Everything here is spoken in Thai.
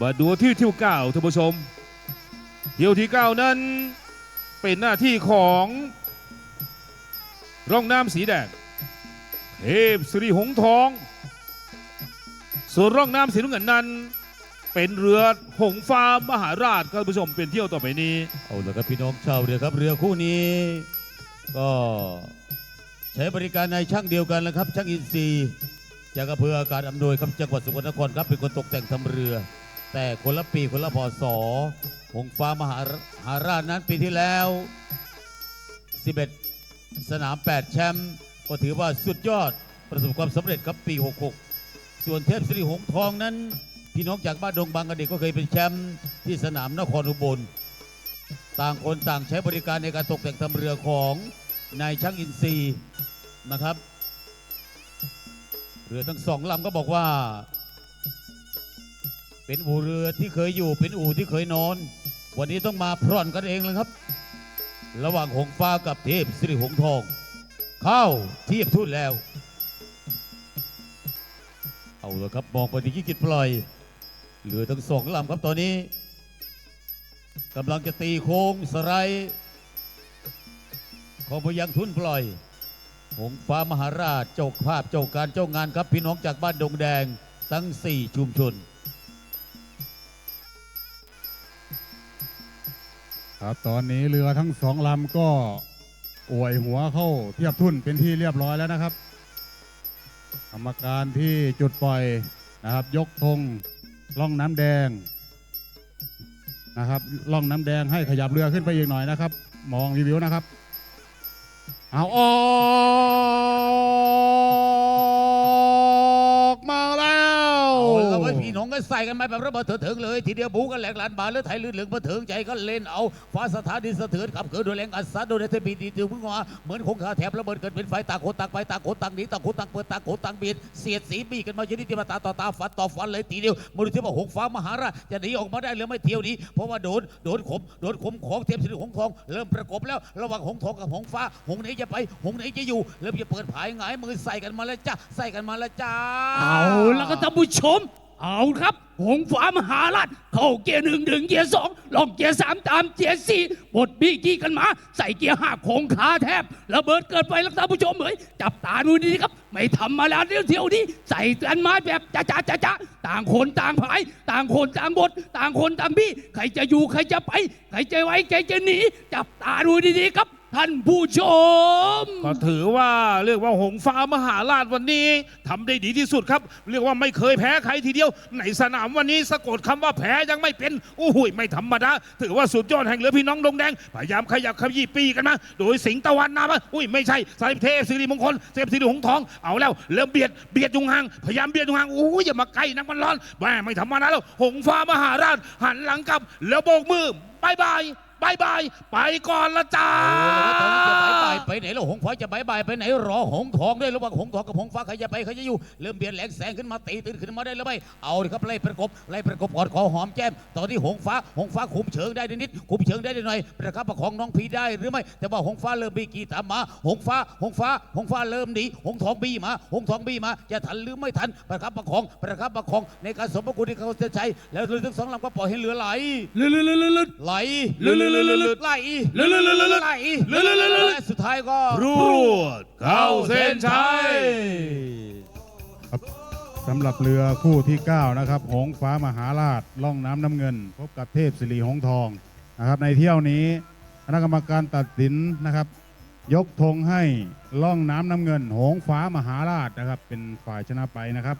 มาดูที่เที่ยวเก้าท่านผู้ชม เที่ยวที่เก้านั้นเป็นหน้าที่ของร่องน้ำสีแดงเทพสิริหงส์ทอง ส่วนร่องน้ำสีน้ำเงินนั้น เป็นเรือหงฟ้ามหาราชครับท่านผู้ชมเป็นเที่ยวต่อไปนี้ เอาละครับพี่น้องชาวเรือครับเรือคู่นี้ ก็ใช้บริการในช่างเดียวกันแล้วครับ ช่างอินซีย์จากอำเภออากาศอำนวยครับจังหวัดสกลนครครับเป็นคนตกแต่งทำเรือ แต่คนละปีคนละพศหงฟ้ามหาหาราชนั้นปีที่แล้ว 11 สนาม 8 แชมป์ก็ถือว่าสุดยอดประสบความสำเร็จครับปี 66 ส่วนเทพสิริหงส์ทองนั้น พี่น้องจากบ้านดงบางกระเด็กก็เคยเป็นแชมป์ที่สนามนครอุบล ต่างคนต่างใช้บริการในการตกแต่งทำเรือของนายช่างอินซีนะครับ เรือทั้งสองลำก็บอกว่า เป็นอู่เรือที่เคยอยู่เป็นอู่ที่เคยนอน วันนี้ต้องมาพร่อนกันเองเลยครับ ระหว่างหงฟ้ากับเทพสิริหงทอง เข้าเทียบทุ่นแล้ว เอาละครับมองไปที่กิจปล่อยเรือทั้งสองลำครับตอนนี้กำลังจะตีโค้งสไลด์ของพยังทุนปล่อย หงฟ้ามหาราชเจ้าภาพเจ้าการเจ้างานครับพี่น้องจากบ้านดงแดง ทั้ง 4 ชุมชน ครับ ตอนนี้เรือทั้งสองลำก็อวยหัวเข้าเทียบทุ่นเป็นที่เรียบร้อยแล้วนะครับกรรมการที่จุดปล่อยนะครับ ยกธงล่องน้ำแดงนะครับล่องน้ำแดงให้ขยับเรือขึ้นไปอีกหน่อยนะครับ มองรีวิวนะครับ เอาออก เอาละไว้พี่น้องก็ใส่กันมาแบบระเบิดเถิงเลย ทีเดียวบูกันแหลกหลานบาลหรือไทยลื่นเหลืองเถิงใจก็เล่นเอาฟ้าสถานดินสะเทือนขับเกิดโดยแรงอัดซัดโดยเทพีดีตือพึ่งมาเหมือนคงคาแถบระเบิดเกิดเป็นไฟต่างคนต่างไปต่างคนต่างหนีต่างคนต่างเปิดต่างคนต่างเบียดเสียดสีบีกันมาชนิดที่มาตาต่อตาฟันต่อฟันเลยทีเดียวไมาดูที่ว่าหงฟ้ามหาราชจะหนีออกมาได้หรือไม่เที่ยวนี้เพราะว่าโดนโดนขมโดนขมของเทพสิริหงทองเริ่มประกบแล้วระหว่างหงทองกับหงฟ้าหงไหนจะไปหงไหนจะอยู่เริ่มจะเปิดผายหงายมือใส่กันมาแล้วจ้าใส่กันมาแล้วจ้าเอาแล้วก็ท่านผู้ชม เอาครับ หงฟ้ามหาราชเข้าเกียร์หนึ่งถึงเกียร์สองลงเกียร์สามตามเกียร์สี่บดบี้กี้กันมา ใส่เกียร์ห้าโค้งขาแทบระเบิดเกิดไปแล้วท่านผู้ชมเอ๋ยจับตาดูดีครับ ไม่ทำมาแล้วเที่ยวเที่ยวนี้ ใส่กันมาแบบจ้าจ้าจ้าจ้าต่างคนต่างผาย ต่างคนต่างบดต่างคนต่างบี้ใครจะอยู่ใครจะไป ใครจะไว้ใครจะหนีจับตาดูดีๆครับ ท่านผู้ชม ก็ถือว่าเรียกว่าหงฟ้ามหาราชวันนี้ทำได้ดีที่สุดครับ เรียกว่าไม่เคยแพ้ใครทีเดียว ในสนามวันนี้สะกดคำว่าแพ้ยังไม่เป็นโอ้โหไม่ธรรมดาถือว่าสุดยอดแห่งเรือพี่น้องดงแดงพยายามขยับขยี้ปีกันมาโดยสิงห์ตะวันนามาอุ้ยไม่ใช่สายเทพสิริมงคลเทพสิริหงส์ทองเอาแล้วเริ่มเบียดเบียดยุงหางพยายามเบียดยุงหางโอ้ยอย่ามาใกล้นักมันร้อนแม่ไม่ธรรมดาแล้วหงฟ้ามหาราชหันหลังกลับแล้วโบกมือบายบาย บายบาย ไปก่อนละจ้าโอ้แล้วตอนนี้จะบายบายไปไหนแล้วหงฟ้าจะบายบายไปไหนรอหงทองด้วยระหว่างหงทองกับหงฟ้าใครจะไปใครจะอยู่เริ่มเบียดแหลงแสงขึ้นมาตีตื่นขึ้นมาได้หรือไม่เอาเลยครับไล่ประกบไล่ประกบกอดคอหอมแก้มตอนนี้หงฟ้าหงฟ้าคุมเชิงได้นิดๆคุมเชิงได้นิดหน่อยประคับประคองน้องพีได้หรือไม่แต่ว่าหงฟ้าเริ่มบีกีตามมาหงฟ้าหงฟ้าหงฟ้าเริ่มหนีหงทองบีมาหงทองบีมาจะทันหรือไม่ทันประคับประคองประคับประคองในการสมประคุณที่เขาจะใช้แล้วเรือทั้งสองลำก็ปล่อยให้เรือไหลลื่นลื่นลื่นลื่นไหลลื่นลื่นลื่นลื่นลื่นไหลลื่นลื่นลื่นลื่นไหลลื่นลื่นลื่นลื่นและสุดท้ายก็รวดเข้าเส้นชัย สำหรับเรือคู่ที่ 9 นะครับ หงฟ้ามหาราชล่องน้ำน้ำเงิน พบกับเทพสิริหงส์ทองนะครับ ในเที่ยวนี้คณะกรรมการตัดสินนะครับ ยกธงให้ล่องน้ำน้ำเงิน หงฟ้ามหาราชนะครับ เป็นฝ่ายชนะไปนะครับ